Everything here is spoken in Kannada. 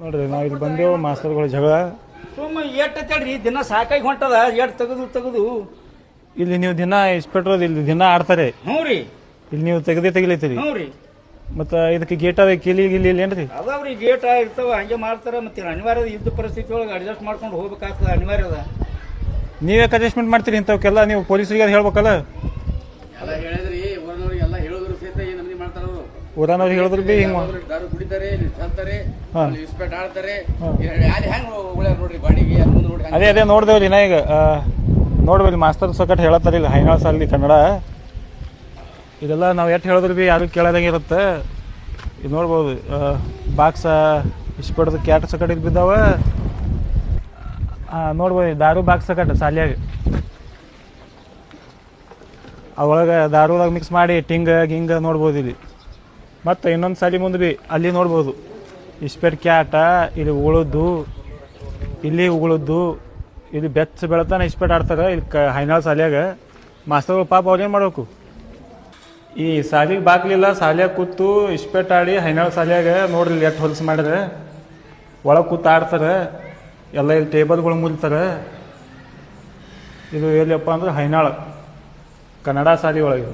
ನೋಡ್ರಿ ನಾವು ಇಲ್ಲಿ ಬಂದೆವು ಮಾಸ್ತರ್ಗಳ ಜಗಳ. ಸುಮ್ಮ ಎಟ್ ತಡ್ರಿ ದಿನ ಸಾಕಾಗಿ ಹೊಂಟದ ಎಟ್ ತೆಗೆದು ತೆಗೆದು. ಇಲ್ಲಿ ನೀವು ದಿನ ಇಸ್ಪೆಟ್ರೋದು ಇಲ್ಲಿ ದಿನ ಆಡ್ತಾರೆ. ಹ್ಞೂ ರೀ. ಇಲ್ಲಿ ನೀವು ತೆಗದೇ ತೆಗಿಲೈತಿರಿ. ಹ್ಞೂ ರೀ. ಮತ್ತು ಇದಕ್ಕೆ ಗೇಟ್ ಅದ ಕಿಲಿ ಗಿಲಿ ಇಲ್ಲ ಏನ್ರಿ? ಅದಾವ್ರಿ ಗೇಟ್ ಇರ್ತಾವ ಹಂಗೆ ಮಾಡ್ತಾರ ಮತ್ತೆ ಅನಿವಾರ್ಯ ಯುದ್ಧ ಪರಿಸ್ಥಿತಿ ಒಳಗೆ ಅಡ್ಜಸ್ಟ್ ಮಾಡ್ಕೊಂಡು ಹೋಗ್ಬೇಕಾಗ್ತದ ಅನಿವಾರ್ಯದ. ಅದ ನೀವೇ ಅಡ್ಜಸ್ಟ್ಮೆಂಟ್ ಮಾಡ್ತೀರಿ ಇಂಥವಕ್ಕೆಲ್ಲ ನೀವು ಪೊಲೀಸರಿಗೆ ಹೇಳ್ಬೇಕಲ್ಲ? ಎಲ್ಲ ಹೇಳಿದ್ರಿ ಊರನವ್ರು ಹೇಳಿದ್ರು ಬಿ ಹಿಂಗೆ ದಾರು ಕುಡಿತಾರೆ ಇಲ್ಲಿ ಚಲ್ತಾರೆ ಇಸ್ಪೆಟ್ ಆಡ್ತಾರೆ ಯಾರು ಹೆಂಗ್ ಉಳ್ಯಾರ ನೋಡ್ರಿ ಬಾಡಿಗೆ ಮುಂದೆ ನೋಡಿ ಅದೇ ಅದೇ ನೋಡ್ದೇವ್ರಿ ನಾ ಈಗ ನೋಡ್ಬೇಡಿ ಮಾಸ್ತರ್ ಸಕಟ್ ಹೇಳತ್ತಾರ ಈಗ ಹೈನಾಳ ಸಾಲಿ ಕನ್ನಡ. ಇದೆಲ್ಲ ನಾವು ಎಷ್ಟು ಹೇಳಿದ್ರು ಬಿ ಯಾರು ಕೇಳದಂಗೆ ಇರುತ್ತೆ. ಇದು ನೋಡ್ಬೋದು ಬಾಕ್ಸ ಇಸ್ಪೆಟ್ದು ಕ್ಯಾಟ್ ಸಕಟ್ ಇದು ಬಿದ್ದಾವ. ನೋಡ್ಬೋದು ದಾರು ಬಾಕ್ಸ್ ಸಕಟ್ ಸಾಲಿಯಾಗ. ಅವಾಗ ದಾರುದಾಗ ಮಿಕ್ಸ್ ಮಾಡಿ ಟಿಂಗ ಗಿಂಗ ನೋಡ್ಬೋದು ಇಲ್ಲಿ. ಮತ್ತು ಇನ್ನೊಂದು ಸಾಲಿ ಮುಂದೆ ಭೀ ಅಲ್ಲಿ ನೋಡ್ಬೋದು. ಇಸ್ಪೆಟ್ ಕ್ಯಾಟ, ಇಲ್ಲಿ ಉಳಿದು, ಇಲ್ಲಿ ಉಗುಳದ್ದು ಇಲ್ಲಿ ಬೆಚ್ಚ ಬೆಳತಾನ ಇಸ್ಪೆಟ್ ಆಡ್ತಾರೆ. ಇಲ್ಲಿ ಕ ಹೈನಾಳ್ ಸಾಲಿಯಾಗ. ಮಾಸ್ತರ್ಗಳು ಪಾಪ ಅವ್ರೇನು ಮಾಡಬೇಕು? ಈ ಸಾಲಿಗೆ ಬಾಗ್ಲಿಲ್ಲ ಸಾಲಿಯಾಗ ಕೂತು ಇಸ್ಪೆಟ್ ಆಡಿ ಹೈನಾಳ್ ಸಾಲಿಯಾಗ ನೋಡ್ರಿ ಎಷ್ಟು ಹೊಲಸು ಮಾಡಿದ್ರೆ. ಒಳಗೆ ಕೂತು ಆಡ್ತಾರೆ. ಎಲ್ಲ ಇಲ್ಲಿ ಟೇಬಲ್ಗಳು ಮುಲ್ತಾರೆ ಇದು ಎಲ್ಲಿಯಪ್ಪ ಅಂದ್ರೆ ಹೈನಾಳ ಕನ್ನಡ ಸಾಲಿ ಒಳಗೆ.